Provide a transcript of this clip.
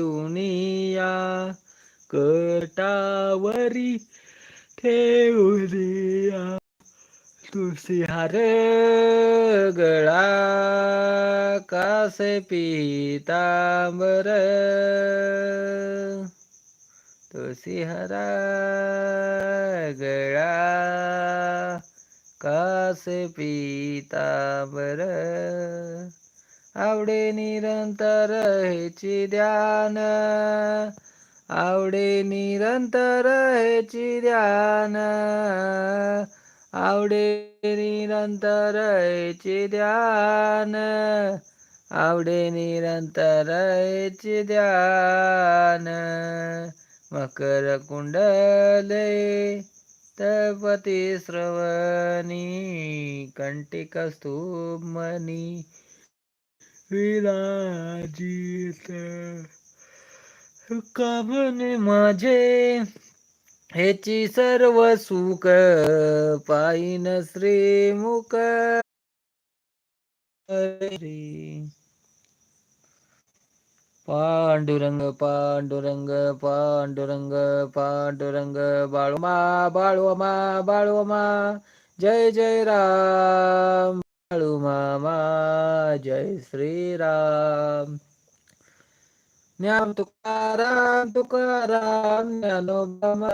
उनिया कटावरी ठेवूनिया तुळशी हार गळा कासे पितांबर। तुळशी हरा गळा कासे पितांबर। आवडे निरंतर हेची ध्यान. आवडे निरंतर हेची ध्यान. आवडे निरंतर हेची ध्यान. आवडे निरंतर हेची ध्यान. मकर कुंडले तपती श्रवणी कंटिक विलाजित विराजित माझे? हेची सर्व सुख पायीन श्रीमुख. पांडुरंग पांडुरंग पांडुरंग पांडुरंग बाळूमा बाळूमा बाळूमा. जय जय राम. बाळू मामा जय श्रीराम. ज्ञान तुकाराम तुकाराम ज्ञानोबा